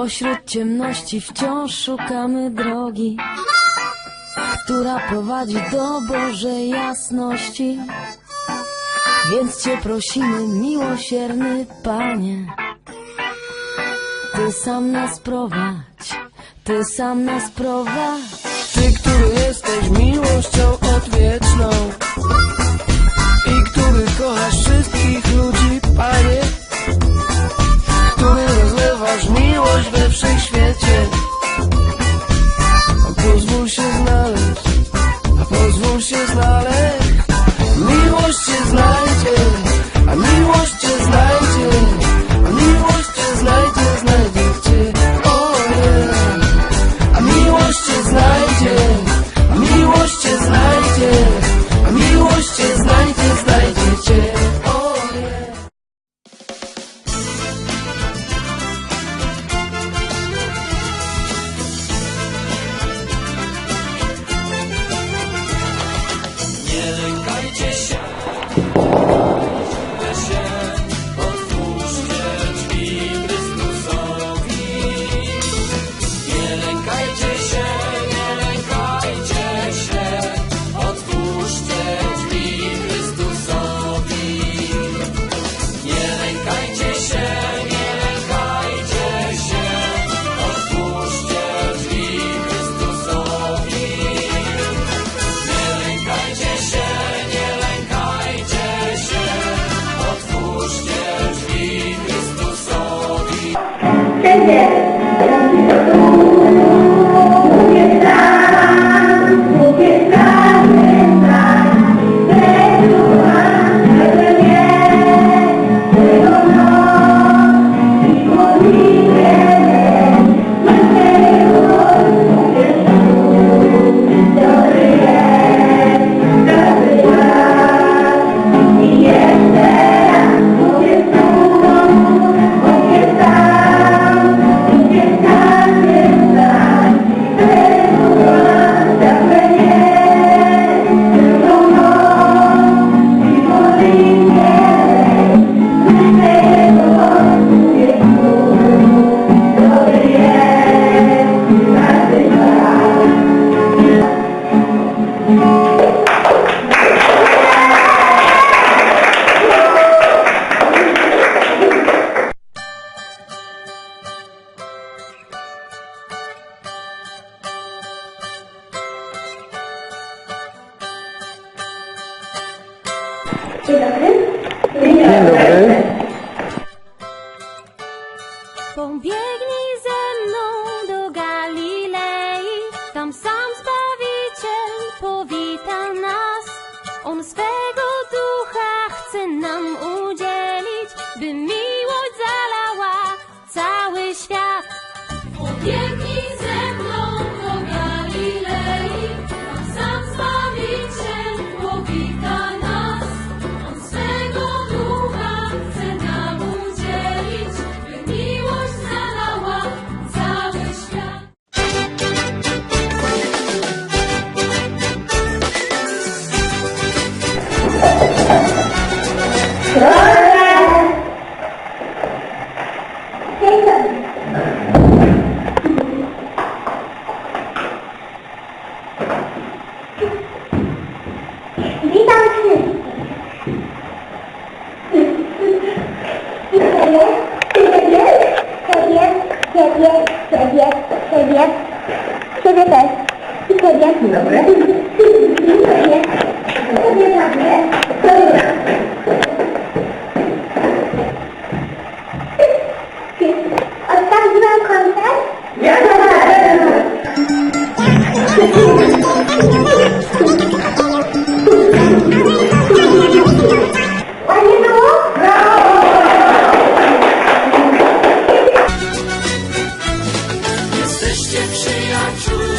Pośród ciemności wciąż szukamy drogi, która prowadzi do Bożej jasności. Więc Cię prosimy, miłosierny Panie, Ty sam nas prowadź, Ty sam nas prowadź. Ty, który jesteś miłością odwieczną i który kochasz wszystkich ludzi, Miłość cię Yeah. Dzień dobry. Pobiegnij ze mną do Galilei, tam sam Zbawiciel powita nas. On swego 第一个，嗯，第是，姐姐，姐姐，姐姐，姐姐。see our true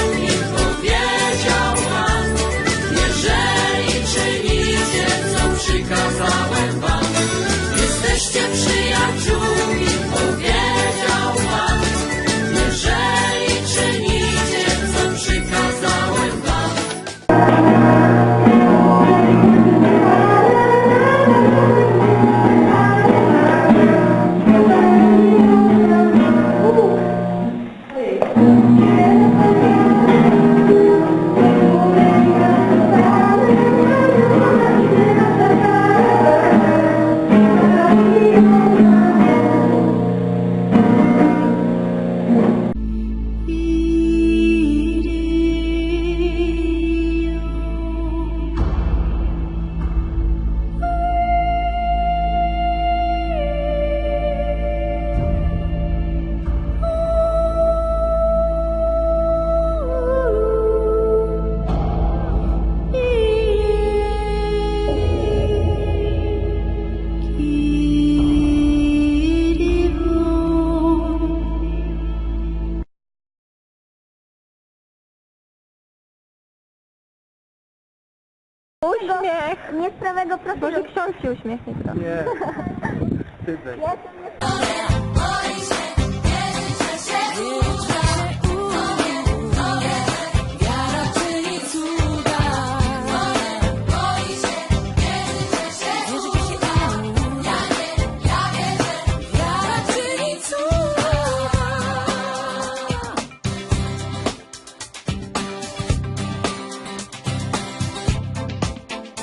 Uśmiech! Nie z prawego profilu. Może ksiądz się uśmiechnie. Nie. Wstydzę się.